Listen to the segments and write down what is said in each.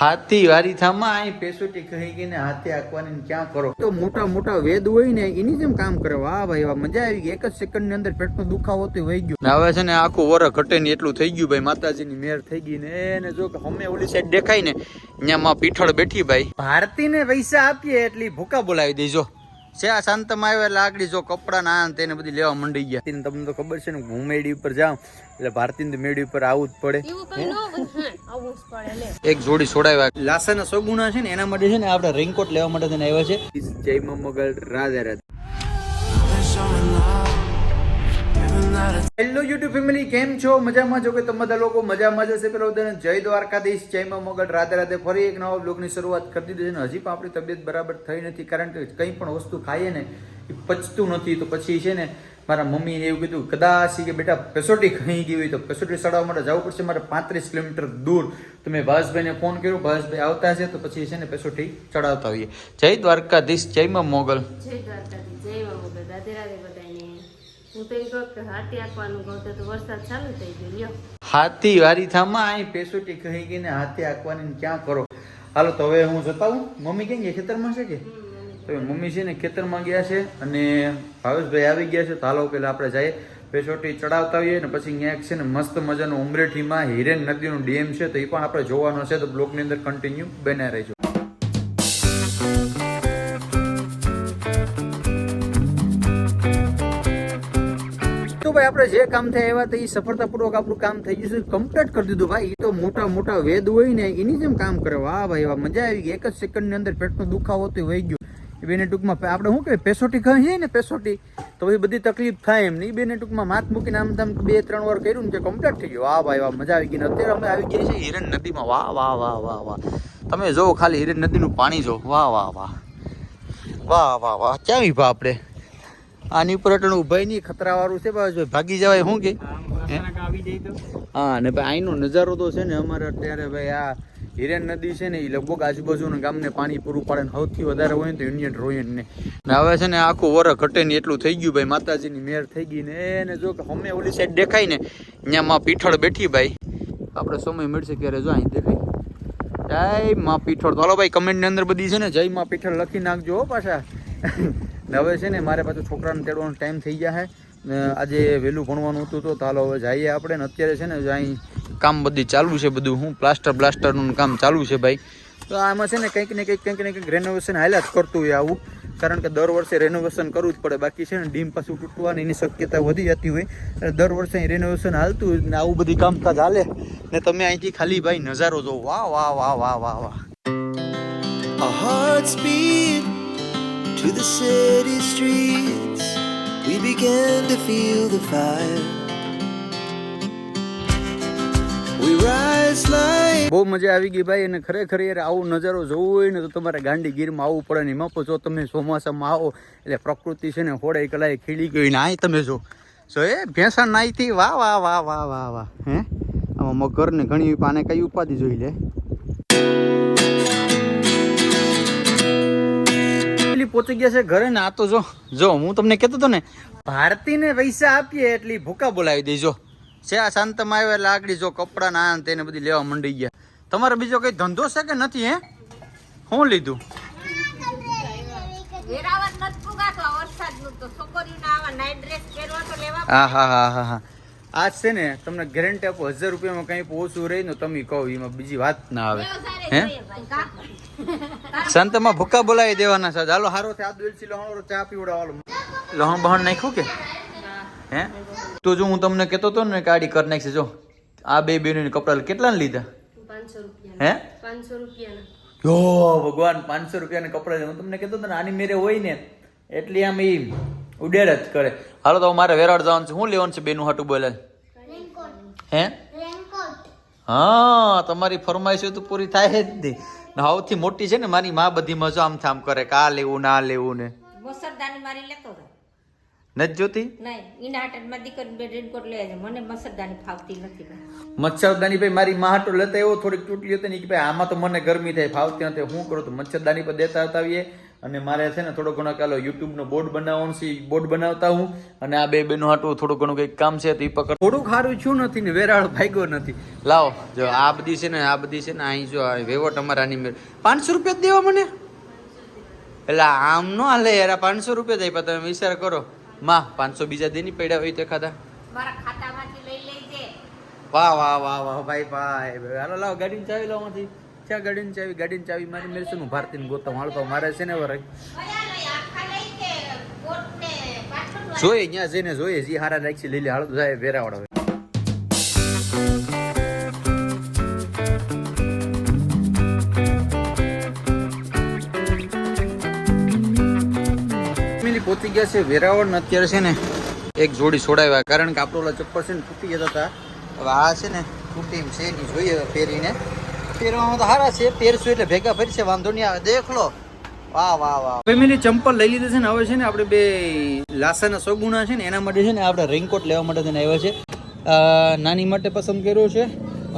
હાથી વારી થામાં અહીં પેસોટી કહી ગઈ ને હાથી આંકવાની ક્યાં કરો? તો મોટા મોટા વેદ હોય ને, એની જેમ કામ કરે. વાહ ભાઈ, વાહ, મજા આવી ગઈ. એક જ સેકન્ડની અંદર પેટનો દુખાવો તો વહી ગયો. હવે છે ને આખું વર ઘટે ને એટલું થઈ ગયું ભાઈ, માતાજીની મેર થઈ ગઈ ને. એને જો કે હમે ઓલી સાઈડ દેખાય ને ત્યાં માં પીઠળ બેઠી ભાઈ. ભારતીને પૈસા આપીએ એટલી ભૂકા બોલાવી દેજો. છે આ શાંતમાં આવે એટલે આગળ જો કપડા ના આન તેને બધી લેવા મંડી ગયા. તેને તમને તો ખબર છે ને હું મેડી ઉપર જાઉં એટલે ભારતીને તો મેડી ઉપર આવવું જ પડે. એવું કઈ ન હોય. હા, આવું જ પડે એક જોડી છોડાવ્યા. લાસાના સોગુણા છે ને એના માટે છે ને આપણે રેનકોટ લેવા માટે તેને આવ્યા છે. જય મગલ Radhe Radhe. Hello YouTube family કેમ છો? મજામાં છો કે તમે બધા લોકો? મજામાં જ હશે. પેલો બધાને જય દ્વારકાધીશ જયમાં મગર મગલ રાધે રાધે ફરી એક નવા બ્લોગની શરૂઆત કરી દીધી છે અને હજી પણ આપણી તબિયત બરાબર થઈ નથી કારણ કે કંઈ પણ વસ્તુ ખાઈએ ને એ પચતું નથી. તો પછી છે ને મારા મમ્મીને એવું કીધું કદાચ કે બેટા પેસોટી ખાઈ ગઈ હોય તો પેસોટી ચડાવવા માટે જવું પડશે મારે પાંત્રીસ કિલોમીટર દૂર. તો મેં ભાસભાઈને ફોન કર્યો ભાસભાઈ આવતા છે તો પછી છે ને પેસોટી ચડાવતા હોઈએ. જય દ્વારકાધીશ જયમાં મોગલ જય દ્વારકાધીશ જય મોગલ રાધે રાધે હું તો એમ કહું કે હાથી આંકવાનું કહું તો તો વરસાદ ચાલુ થઈ ગયો લ્યો. હાથી વારી થામાં અહીં પેસુટી કહી ગઈ ને હાથી આંકવાની ક્યાં કરો? હાલો તો હવે હું જતા હું મમ્મી કેમ ગયા? ખેતરમાં છે કે? તો મમ્મી છે ને ખેતરમાં ગયા છે અને ભાવેશભાઈ આવી ગયા છે. તો હાલો પેલા આપણે જઈએ. પેસોટી ચડાવતા હોઈએ ને પછી અહીંયા એક છે ને મસ્ત મજાનું ઉમરેઠીમાં હિરેન નદીનું ડેમ છે તો એ પણ આપણે જોવાનો છે. તો બ્લોગની અંદર કન્ટિન્યુ બન્યા રહેજો. આપણે જે કામ થાય એવા તો એ સફળતાપૂર્વક આપણું કામ થઈ ગયું કમ્પ્લીટ કરી દીધું ભાઈ. એ તો મોટા મોટા વેદ હોય ને, એની જેમ કામ કરે. વાહ ભાઈ, વાહ, મજા આવી ગઈ. એક જ સેકન્ડની અંદર પેટનો દુખાવો તો વહી ગયો. એ બેને ટૂંકમાં આપણે શું કહેવાય? પેસોટી ખાઈએ ને, પેસોટી, તો એ બધી તકલીફ થાય એમ નહીં. બેને ટૂંકમાં માથ મૂકીને આમ તેમ બે, ત્રણ વાર કર્યું ને જે કમ્પ્લીટ થઈ ગયું. વાહ ભાઈ, વાહ, મજા આવી ગઈ. અત્યારે અમે આવી ગયા છીએ હિરણ નદીમાં. વાહ વાહ વાહ વાહ વાહ. તમે જોવો ખાલી હિરણ નદીનું પાણી જો વાહ વાહ વાહ. વાહ વાહ વાહ. ક્યાં વિભા આપણે? આની ઉપર એટલે ઉભાઈ નહીં ખતરા વાળું છે ભાઈ ભાગી જવાય શું કે? હે? હા ને ભાઈ અહીંનો નજારો તો છે ને અમારે અત્યારે ભાઈ આ હિરેન નદી છે ને એ લગભગ આજુબાજુના ગામને પાણી પૂરું પાડે ને સૌથી વધારે હોય ને તો ઇન્ડિયન રોયન ને. હવે છે ને આખું વર ઘટે ને એટલું થઈ ગયું ભાઈ માતાજીની મેર થઈ ગઈ ને એને જો કે હમે ઓલી સાઈડ દેખાય ને ત્યાં માં પીઠળ બેઠી ભાઈ. આપણે સમય મળશે ક્યારે જો અહીં દેખાય. જય માં પીઠળ. તો હાલો ભાઈ કમેન્ટની અંદર બધી છે ને જય માં પીઠળ લખી નાખજો પાછા. ને હવે છે ને મારે પાછું છોકરાને તેડવાનો ટાઈમ થઈ ગયા છે. આજે વહેલું ભણવાનું હતું તો ચાલો હવે જઈએ આપણે ને અત્યારે છે ને અહીં કામ બધી ચાલુ છે બધું. હું પ્લાસ્ટર બ્લાસ્ટરનું કામ ચાલુ છે ભાઈ. તો આમાં છે ને કંઈક ને કંઈક કંઈક ને કંઈક રેનોવેશન હાલ્યા જ કરતું હોય આવું. કારણ કે દર વર્ષે રેનોવેશન કરવું જ પડે. બાકી છે ને ડીમ પાછું તૂટવાની એની શક્યતા વધી જતી હોય. એટલે દર વર્ષે રેનોવેશન હાલતું હોય ને આવું બધી કામકાજ હાલે. ને તમે અહીંથી ખાલી ભાઈ નજારો જો વાહ વાહ વાહ વાહ વાહ વાહ. To the city streets. We began to feel the fire. બહુ મજા આવી ગઈ ભાઈ, અને ખરેખર યાર આવો નજારો જોવો હોય ને તો તમારે ગાંડી ગીરમાં આવવું પડે ને એમાં જો તમે ચોમાસામાં આવો, એટલે પ્રકૃતિ છે ને હોળે કલાએ ખીલી ગઈ ને અહીં તમે જો જો એ ભેંસા નાઈથી વાહ વાહ વાહ વાહ વાહ વાહ, હે આમાં મગર ને ઘણી પાને કઈ ઉપાધિ જોઈ લે પહોંચી ગયા છે ઘરે ને આ તો જો જો હું તમને કહેતો હતો ને ભારતીને પૈસા આપીએ એટલી ભૂકા બોલાવી દેજો. છે આ શાંતમાં આવ્યો એટલે આગળ જો કપડા ના તેને બધી લેવા મંડી ગયા. તમારે બીજો કઈ ધંધો છે કે નથી હે? શું લીધું? હા હા હા હા હા. આજ છે ને તમને ગેરંટી આપો હજાર રૂપિયામાં કંઈ ઓછું રહી ને તમે કહો એમાં બીજી વાત ના આવે. હે? શાંતમાં ભૂકા બોલાવી દેવાના છે હાલો હારો છે આ દુલસી લહણો ચા પીવડાવો લોહણ બહણ નાખ્યું કે? હે? તો જો હું તમને કહેતો હતો ને ગાડી કરી નાખશે. જો આ બે બેનો કપડા કેટલા લીધા? હે? પાંચસો રૂપિયા યો ભગવાન પાંચસો રૂપિયાના કપડા હું તમને કહેતો હતો ને આની મેરે હોય ને એટલી આમ ઈ ઉડેર જ કરે. હાલો તો મારે વેરાડ જવાનું છે. શું લેવાનું છે બેનું હાટું બોલે હે? હા તમારી ફરમાઈશ હોય તો પૂરી થાય જ નહીં સૌથી મોટી છે ને મારી માં બધી મજા આમ થામ કરે કે આ લેવું ના લેવું ને. મસરદાની મારી લેતો હતો. નથી જોતી? નહીં એના હાટમાં દીકરી બે રેનકોટ લે છે મને મસરદાની ફાવતી નથી મચ્છરદાની ભાઈ મારી માં હાટો લેતા એવો થોડીક તૂટી હતી ને કે ભાઈ આમાં તો મને ગરમી થાય ફાવતી નથી હું કરું? તો મચ્છરદાની પર દેતા આવતા આવીએ. અને મારે છે ને થોડો ઘણો કાલો યુટ્યુબનો બોર્ડ બનાવવાનો છે બોર્ડ બનાવતા હું અને આ બે બેનો હાટું થોડું ઘણું કંઈક કામ છે તો એ પકડ. થોડુંક સારું છું નથી ને વેરાળ ભાગ્યો નથી. લાવો જો આ બધી છે ને આ બધી છે ને અહીં જો આ વેવટ અમારાની મેળ. પાંચસો રૂપિયા જ દેવા મને? એટલે આમ નો હાલે યાર પાંચસો રૂપિયા જાય પણ તમે વિચાર કરો. માં પાંચસો બીજા દેની પડ્યા હોય તે ખાધા. મારા ખાતામાંથી લઈ લેજે. વાહ વાહ વાહ વાહ ભાઈ ભાઈ. હાલો લાવો ગાડી ચાવી લો માંથી ક્યાં ગાડીની ચાવી? ગાડીની ચાવી મારી મેળશે હું ભારતીને ગોતમ. હાલતો મારે છે ને વરાય જોઈએ, ત્યાં જઈને જોઈએ. જે હારા રાખી લીલી લે. જાય વેરાવળ પહોંચી ગયા છે વેરાવળ ને અત્યારે છે ને એક જોડી છોડાવ્યા. કારણ કે આપણો ચપ્પલ છે ને તૂટી જતા હતા. હવે આ છે ને તૂટી છે નહીં જોઈએ પહેરીને. પહેરવામાં તો સારા છે. પહેરશું એટલે ભેગા ફરી છે વાંધો નહીં આવે. દેખ લો. વાહ વાહ વાહ. ફેમિલી ચંપલ લઈ લીધા છે ને, હવે છે ને આપણે બે લાસાના સોગુણા છે ને, એના માટે છે ને આપણે રેનકોટ લેવા માટે થઈને આવ્યા છે. નાની માટે પસંદ કર્યો છે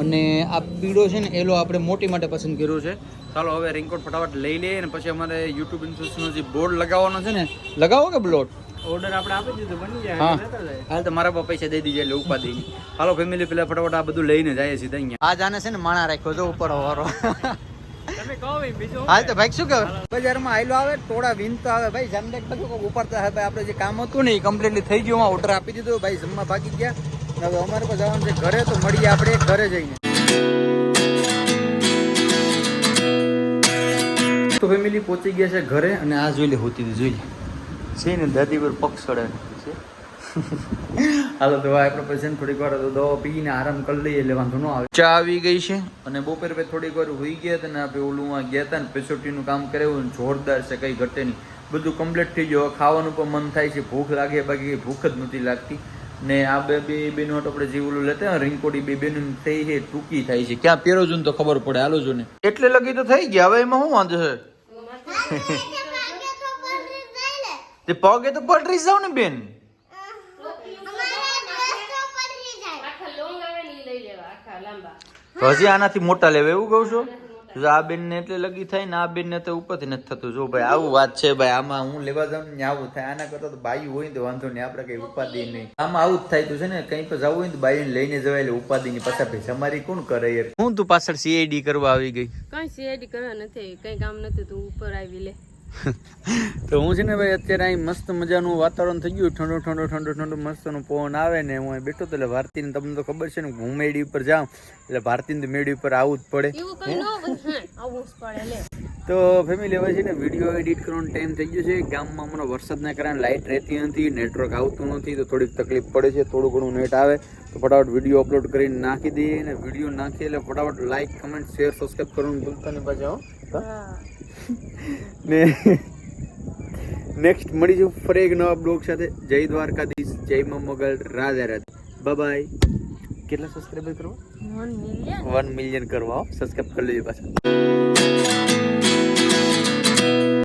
અને આ પીળો છે ને એલો આપણે મોટી માટે પસંદ કર્યો છે. ચાલો, હવે રેનકોટ ફટાફટ લઈ લઈએ અને પછી અમારે યુટ્યુબ ઇન્સ્ટિટ્યુશનનો જે બોર્ડ લગાવવાનો છે ને, લગાવો કે બ્લોટ ઓર્ડર આપણે આપી દીધો બની જાય હા. હાલ તો મારા પૈસા દઈ દીજે એટલે ઉપાધિ. હાલો ફેમિલી પેલા ફટાફટ આ બધું લઈને જાય સીધા અહીંયા. આ જાને છે ને માણા રાખ્યો જો ઉપર વારો તમે કહો ભાઈ હાલ તો ભાઈ શું કહે? બજારમાં આયલો આવે ટોળા વીનતો આવે. ભાઈ જામડેક બધું કોક ઉપાડતા આપણે જે કામ હતું ને એ કમ્પ્લીટલી થઈ ગયું. ઓર્ડર આપી દીધો ભાઈ જમવા ભાગી ગયા. હવે અમારે પાસે જવાનું છે ઘરે તો મળીએ આપણે ઘરે જઈને. તો ફેમિલી પહોંચી ગયા છે ઘરે અને આ જોઈ લે હોતી હતી જોઈ લે. છે ને દાદી પર પગ ચડે છે હાલો તો આપણે પેશન્ટ થોડીક વાર તો દવા પીને આરામ કરી લઈએ એટલે વાંધો ન આવે. ચા આવી ગઈ છે અને બપોર પછી થોડીક વાર હોઈ ગયા હતા ને આપણે ઓલું આ ગયા હતા ને પેસોટીનું કામ કરાવ્યું ને જોરદાર છે કઈ ઘટે નહીં. બધું કમ્પ્લીટ થઈ ગયું. ખાવાનું પણ મન થાય છે ભૂખ લાગે બાકી ભૂખ જ નથી લાગતી. ને આ બે બે બેનો આપણે જે ઓલું લેતા હોય રીંકોડી બે બેનો થઈ છે ટૂંકી થાય છે. ક્યાં પહેરો જો ને તો ખબર પડે હાલો જો ને એટલે લગી તો થઈ ગયા હવે એમાં શું વાંધો છે? તે પગે તો પટરી જાવ ને બેન. હજી આનાથી મોટા લેવા એવું કહું છું? આ બેન ને એટલે લગી થાય ને આ બેન ને તો ઉપરથી નથી થતું. જો ભાઈ, આવું વાત છે ભાઈ, આમાં હું લેવા જાઉં ને આવું થાય. આના કરતા તો બાયું હોય તો વાંધો નહીં, આપણે કઈ ઉપાધિ નહીં. આમાં આવું જ થાય તું છે ને, કઈ પણ જવું હોય તો બાયું લઈને જવાય, એટલે ઉપાધિ ની પાછા ભાઈ મારી કોણ કરે યાર? હું તું પાછળ સીઆઈડી કરવા આવી ગઈ. કઈ સીઆઈડી કરવા નથી કઈ કામ નથી, તું ઉપર આવી લે. તો હું છે ને ભાઈ અત્યારે અહીં મસ્ત મજાનું વાતાવરણ થઈ ગયું. ઠંડુ ઠંડુ ઠંડુ ઠંડુ મસ્તનું પવન આવે ને હું અહીં બેઠો તો એટલે ભારતીને તમને તો ખબર છે ને હું મેડી ઉપર જાઉં એટલે ભારતીને તો મેડી ઉપર આવવું જ પડે. તો ફેમિલી હવે છે ને વીડિયો એડિટ કરવાનો ટાઈમ થઈ ગયો છે. ગામમાં હમણાં વરસાદના કારણે લાઇટ રહેતી નથી નેટવર્ક આવતું નથી તો થોડીક તકલીફ પડે છે. થોડું ઘણું નેટ આવે તો ફટાફટ વીડિયો અપલોડ કરીને નાખી દઈએ અને વીડિયો નાખીએ એટલે ફટાફટ લાઇક કમેન્ટ શેર સબસ્ક્રાઈબ કરવાનું ભૂલતા નહીં પાછા ને નેક્સ્ટ મળીશું ફરી એક નવા બ્લોગ સાથે. જય દ્વારકાધીશ જય મા મોગલ રાધે રાધે. બાય કેટલા સબસ્ક્રાઈબર કરવા? વન મિલિયન કરવા સબસ્ક્રાઈબ કરી લેજો પાછા.